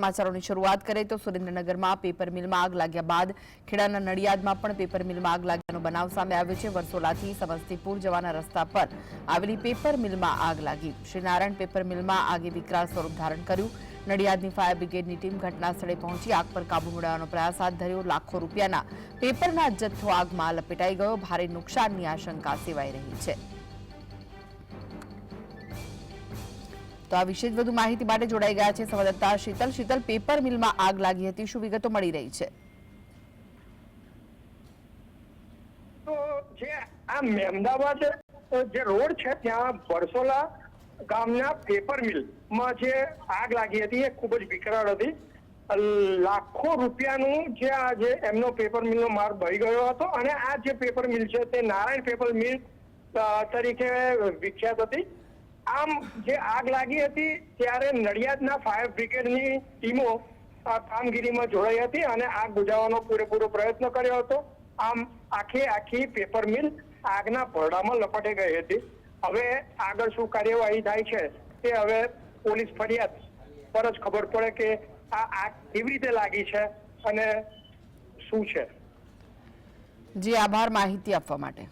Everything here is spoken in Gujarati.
સમાચારોની શરૂઆત કરીએ તો સુરેન્દ્રનગરમાં પેપર મિલમાં આગ લાગ્યા બાદ ખેડાના નડિયાદમાં પણ પેપર મિલમાં આગ લાગ્યાનો બનાવ સામે આવ્યો છે. વરસોલાથી સમસ્તીપુર જવાના રસ્તા પર આવેલી પેપર મિલમાં આગ લાગી. શ્રી નારાયણ પેપર મિલમાં આગે વિકરાળ સ્વરૂપ ધારણ કર્યું. નડિયાદની ફાયર બ્રિગેડની ટીમ ઘટના સ્થળે પહોંચી આગ પર કાબુ મેળવવાનો પ્રયાસ હાથ ધર્યો. લાખો રૂપિયાના પેપરના જથ્થો આગમાં લપેટાઈ ગયો. ભારે નુકસાનની આશંકા સેવાઈ રહી છે. તો આ વિશે વધુ માહિતી માટે જોડાઈ ગયા છે સંવાદદાતા શીતલ. શીતલ પેપર મિલમાં આગ લાગી હતી. શું વિગતો મળી રહી છે? જે આ મહેમદાવાદ જે રોડ છે ત્યાં બરસોલા ગામના પેપર મિલમાં જે આગ લાગી હતી, એ ખૂબ જ વિકરાળ હતી. લાખો રૂપિયાનું જે આ જે એમનો પેપર મિલનો માર્ગ ભય ગયો હતો અને આ જે પેપર મિલ છે તે નારાયણ પેપર મિલ તરીકે વિખ્યાત હતી. આમ જે આગ લાગી હતી ત્યારે નડિયાદના ફાયર બ્રિગેડની ટીમો આ કામગીરીમાં જોડાઈ હતી અને આગ બુજાવવાનો પૂરેપૂરો પ્રયત્ન કર્યો હતો. આમ આખી આખી પેપર મિલ આગના ભરડામાં લપટે ગઈ હતી. હવે આગળ શું કાર્યવાહી થાય છે તે હવે પોલીસ ફરિયાદ પર જ ખબર પડે કે આ આગ કેવી રીતે લાગી છે અને શું છે. જી, આભાર માહિતી આપવા માટે.